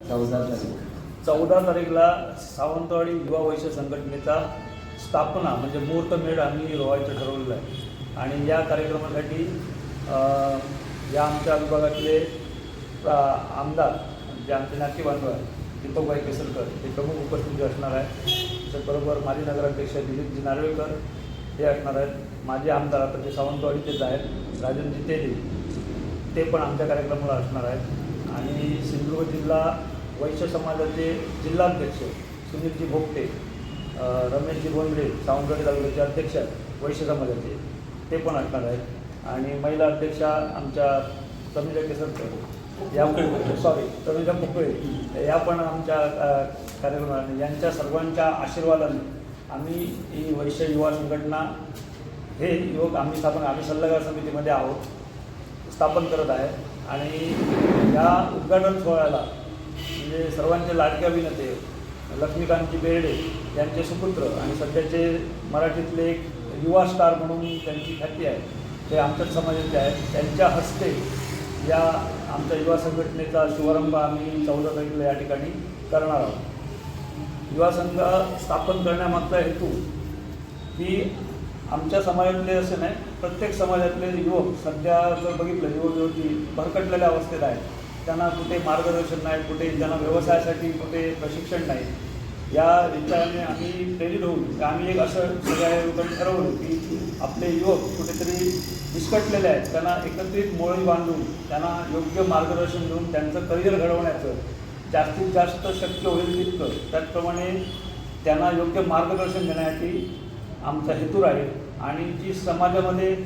चौदा तारीख. चौदा तारीखला सावंतवाडी युवा वैश्य संघटनेचा स्थापना म्हणजे मुहूर्तमेढ आम्ही रोवायचं ठरवलेलं आहे. आणि या कार्यक्रमासाठी या आमच्या विभागातले आमदार जे आमचे नाते आहेत दीपकभाई केसरकर हे प्रमुख उपस्थिती असणार आहे त्याचबरोबर माजी नगराध्यक्ष दिलीपजी नार्वेकर हे असणार आहेत. माजी आमदार आता जे सावंतवाडीचेच आहेत राजनजी तेली ते पण आमच्या कार्यक्रमाला असणार आहेत. आणि सिंधुदुर्ग जिल्हा वैश्य समाजाचे जिल्हाध्यक्ष सुनीलजी भोगटे रमेशजी बोंद्रे सावंतवाडी तालुक्याचे अध्यक्ष वैश्य समाजाचे ते पण असणार आहेत. आणि महिला अध्यक्षा आमच्या तनुजा केसरकर या सॉरी तनुजा पोकळे या पण आमच्या अ, कार्यक्रमाला यांच्या सर्वांच्या आशीर्वादाने आम्ही ही वैश्य युवा संघटना हे युवक आम्ही स्थापन आम्ही सल्लागार समितीमध्ये आहोत स्थापन करत आहे. आणि या उद्घाटन सोहळ्याला म्हणजे सर्वांचे लाडके अभिनेते लक्ष्मीकांतजी बेर्डे यांचे सुपुत्र आणि सध्याचे मराठीतले एक युवा स्टार म्हणून त्यांची ख्याती आहे. ते आमच्याच समाजाचे आहेत. त्यांच्या हस्ते या आमच्या युवा संघटनेचा शुभारंभ आम्ही चौदा तारखेला या ठिकाणी करणार आहोत. युवा संघ स्थापन करण्यामागचा हेतू की आमच्या समाजातले असे नाही प्रत्येक समाजातले युवक सध्या जर बघितलं युवक युवती भरकटलेल्या अवस्थेत आहेत. त्यांना कुठे मार्गदर्शन नाही कुठे त्यांना व्यवसायासाठी कुठे प्रशिक्षण नाही. या विचाराने आम्ही प्रेरित होऊन की आम्ही एक असं सगळ्या युवकांनी ठरवलं की आपले युवक कुठेतरी विस्कटलेले आहेत. त्यांना एकत्रित मोळी बांधून त्यांना योग्य मार्गदर्शन देऊन त्यांचं करिअर घडवण्याचं जास्तीत जास्त शक्य होईल तितकं. त्याचप्रमाणे त्यांना योग्य मार्गदर्शन देण्यासाठी आमचा हेतू राहील आणि जी समाजामध्ये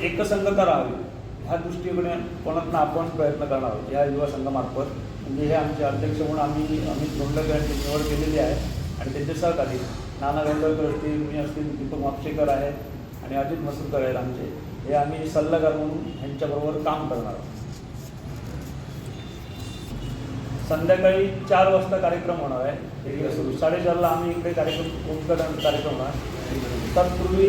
एकसंगता राहावी ह्या दृष्टीकोने कोणातनं आपण प्रयत्न करणार आहोत या युवा संघामार्फत. म्हणजे हे आमचे अध्यक्ष म्हणून आम्ही अमित धोंडकर यांची निवड केलेली आहे आणि त्यांचे सहकारी नाना गोंडकर असतील मी असतील दीपक मापशेकर आहे आणि अजित मसूरकर आहेत आमचे. हे आम्ही सल्लागार म्हणून ह्यांच्याबरोबर काम करणार आहोत. संध्याकाळी चार वाजता कार्यक्रम होणार आहे. एक सुरू. साडेचारला आम्ही इकडे कार्यक्रम उद्घाटन कार्यक्रम होणार. तत्पूर्वी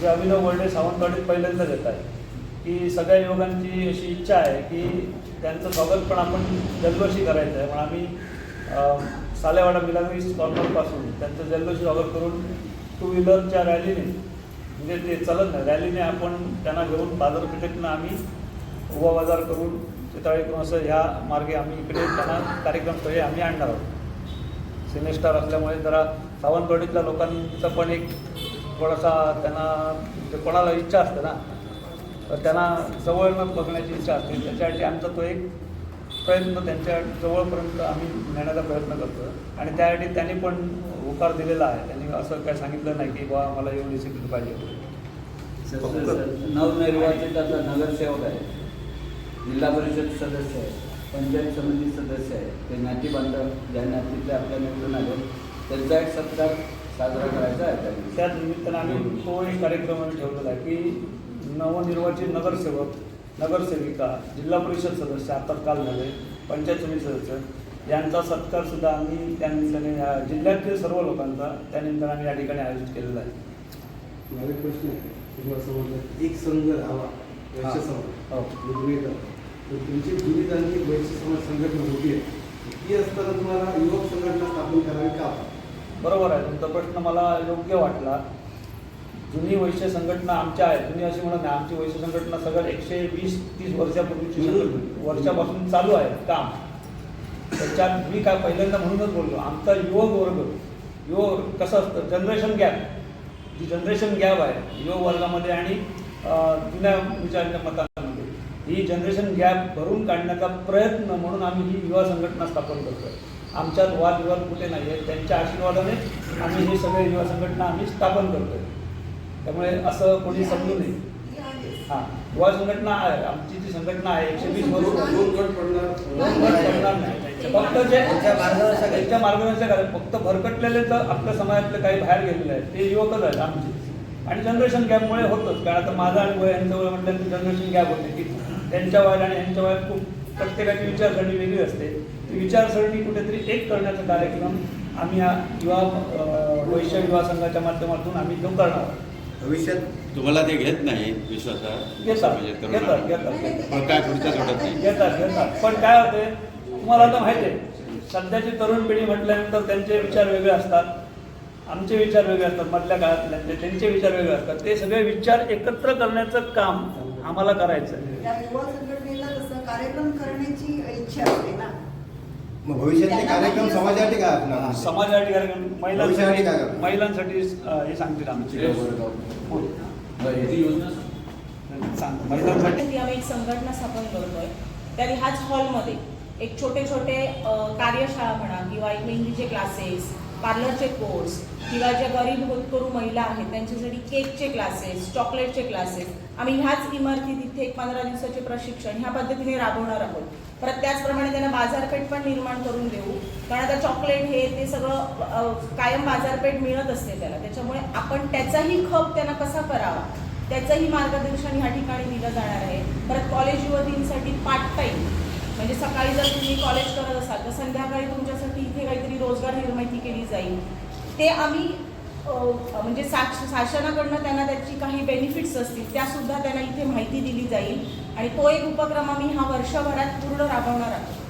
जे अभिनव वर्डे सावंतवाडीत पहिल्यांदाच येत आहे की सगळ्या युवकांची अशी इच्छा आहे की त्यांचं स्वागत पण आपण जल्लोषी करायचं आहे. पण आम्ही सालेवाडा मिलाग्री कॉर्नरपासून त्यांचं जल्लोषी स्वागत करून टू व्हीलरच्या रॅलीने म्हणजे ते चालत नाही. रॅलीने आपण त्यांना घेऊन बाजारपेठेतनं आम्ही उभा बाजार करून चितळी करून असं ह्या मार्गे आम्ही इकडे त्यांना कार्यक्रमस्थळी आम्ही आणणार आहोत. सिनेस्टार असल्यामुळे जरा सावंतवाडीतल्या लोकांचा पण एक थोडासा त्यांना जे कोणाला इच्छा असते ना तर त्यांना जवळनं बघण्याची इच्छा असते. त्याच्यासाठी आमचा तो एक प्रयत्न त्यांच्या जवळपर्यंत आम्ही नेण्याचा प्रयत्न करतो आणि त्यासाठी त्यांनी पण होकार दिलेला आहे. त्यांनी असं काय सांगितलं नाही की बा मला येऊन रिसिप्ट पाहिजे. नवनिर्वाचित नगरसेवक आहे जिल्हा परिषद सदस्य आहे पंचायत समिती सदस्य आहे ते नाती बांधव ज्या नातीतले आपल्या निवडून आले त्यांचा एक सत्कार साजरा करायचा आहे त्याच निमित्तानं आम्ही तो एक कार्यक्रम आम्ही ठेवलेला आहे की नवनिर्वाचित नगरसेवक नगरसेविका जिल्हा परिषद सदस्य आता काल झाले पंचायत समिती सदस्य यांचा सत्कार सुद्धा आम्ही त्या निमित्ताने या जिल्ह्यातील सर्व लोकांचा त्या निमित्ताने आम्ही या ठिकाणी आयोजित केलेला आहे. माझा एक प्रश्न आहे तुम्हाला समजलं. एक संघ राहावा हो. तर तुमची जुनी आणखी वैश्य समाज संघटना मोठी आहे. ती असताना तुम्हाला युवक संघटना स्थापन करावी का? बरोबर आहे. तुमचा प्रश्न मला योग्य वाटला. जुनी वैश्य संघटना आमच्या आहे जुनी अशी म्हणत नाही आमची वैश्य संघटना सगळं एकशे वीस तीस वर्षापूर्वीची वर्षापासून चालू आहे काम. त्याच्यात मी काय पहिल्यांदा म्हणूनच बोललो आमचा युवक वर्ग युवक कसं असतं जनरेशन गॅप जी जनरेशन गॅप आहे युवक वर्गामध्ये आणि जुन्या विचारांच्या मतांमध्ये. ही जनरेशन गॅप भरून काढण्याचा प्रयत्न म्हणून आम्ही ही युवा संघटना स्थापन करतोय. आमच्यात वादविवाद कुठे नाही आहेत त्यांच्या आशीर्वादाने आम्ही ही सगळे युवा संघटना आम्ही स्थापन करतोय. त्यामुळे असं कोणी समजू नये. हां युवा संघटना आहे आमची जी संघटना आहे एकशे वीस वर्ष दोन गट पडणार. दोन गट पडणार नाही. फक्त जे त्यांच्या मार्गदर्शक फक्त भरकटलेले तर आपल्या समाजातले काही बाहेर गेलेले आहेत. ते युवकच आहेत आमचे. आणि जनरेशन गॅपमुळे होतंच. कारण आता माझं आणि वय यांचं वय म्हटलं की जनरेशन गॅप होते. की त्यांच्या वयात आणि यांच्या वयात खूप प्रत्येकाची विचारसरणी वेगळी असते. ती विचारसरणी कुठेतरी एक करण्याचा कार्यक्रम आम्ही या युवा वैश्य युवा संघाच्या माध्यमातून आम्ही तो करणार भविष्यात तुम्हाला ते घेत नाही विश्वासात घेतात म्हणजे घेतात. घेतात घेतात. पण काय पुढच्या सोडत नाही? घेतात घेतात. पण काय होते तुम्हाला आता माहिती आहे सध्याची तरुण पिढी म्हटल्यानंतर त्यांचे विचार वेगळे असतात. आमचे विचार वेगळे असतात मधल्या काळातले त्यांचे विचार वेगळे असतात. ते सगळे विचार एकत्र करण्याचं काम आम्हाला करायचं आहे त्या युवा संघटनेला तसं कार्यक्रम करण्याची इच्छा असते ना मग भविष्यातले कार्यक्रम समाजासाठी काय असणार? समाजासाठी कार्यक्रम. भविष्यासाठी काय महिलांसाठी? महिलांसाठी हे सांगतील आमचे महिलांसाठी. ती आम्ही एक संघटना स्थापन करतोय. तरी ह्याच हॉलमध्ये एक छोटे छोटे कार्यशाळा म्हणा किंवा एक मेहंदीचे क्लासेस पार्लरचे कोर्स किंवा ज्या गरीब होतकरू महिला आहेत त्यांच्यासाठी केकचे क्लासेस चॉकलेटचे क्लासेस. आम्ही ह्याच इमारतीत इथे एक पंधरा दिवसाचे प्रशिक्षण ह्या पद्धतीने राबवणार आहोत. परत त्याचप्रमाणे त्यांना बाजारपेठ पण निर्माण करून देऊ. कारण आता चॉकलेट हे ते सगळं कायम बाजारपेठ मिळत असते त्याला. त्याच्यामुळे आपण त्याचाही खप त्यांना कसा करावा? त्याचंही मार्गदर्शन ह्या ठिकाणी दिलं जाणार आहे. परत कॉलेज युवतींसाठी पार्ट टाईम म्हणजे सकाळी जर तुम्ही कॉलेज करत असाल तर संध्याकाळी तुमच्यासाठी इथे काहीतरी रोजगार निर्मिती केली जाईल. ते आम्ही म्हणजे साक्ष शासनाकडनं त्यांना त्याची काही बेनिफिट्स असतील त्यासुद्धा त्यांना इथे माहिती दिली जाईल. आणि तो एक उपक्रम आम्ही हा वर्षभरात पूर्ण राबवणार आहोत.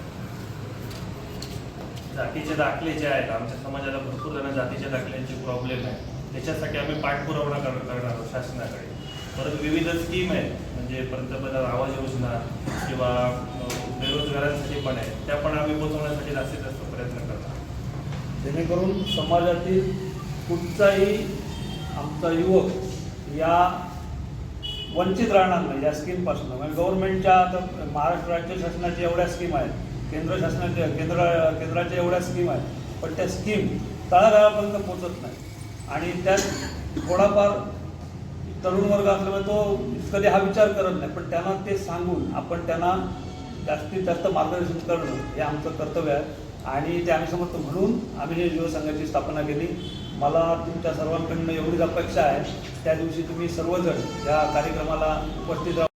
जातीचे दाखले जे आहेत आमच्या समाजाला भरपूर जण जातीच्या दाखल्यांचे प्रॉब्लेम आहे. त्याच्यासाठी आम्ही पाठपुरावणा कर करणार आहोत शासनाकडे. परत विविध स्कीम आहेत म्हणजे पंतप्रधान आवाज योजना किंवा बेरोजगारांसाठी पण आहे. त्या पण आम्ही पोचवण्यासाठी जास्तीत जास्त प्रयत्न करणार. जेणेकरून समाजातील कुठचाही आमचा युवक या वंचित राहणार नाही या स्कीमपासून म्हणजे गव्हर्नमेंटच्या आता महाराष्ट्र राज्य शासनाच्या एवढ्या स्कीम आहेत केंद्र शासनाच्या केंद्र केंद्राच्या एवढ्या स्कीम आहेत पण त्या स्कीम तळागाळापर्यंत पोचत नाही. आणि त्यात थोडाफार तरुण वर्ग असल्यामुळे तो कधी हा विचार करत नाही पण त्यांना ते सांगून आपण त्यांना जास्तीत जास्त मार्गदर्शन करणं हे आमचं कर्तव्य आहे. आणि ते आम्ही समजतो म्हणून आम्ही हे युवा संघाची स्थापना केली. मला तुमच्या सर्वांकडनं एवढीच अपेक्षा आहे. त्या दिवशी तुम्ही सर्वजण या कार्यक्रमाला उपस्थित राहा.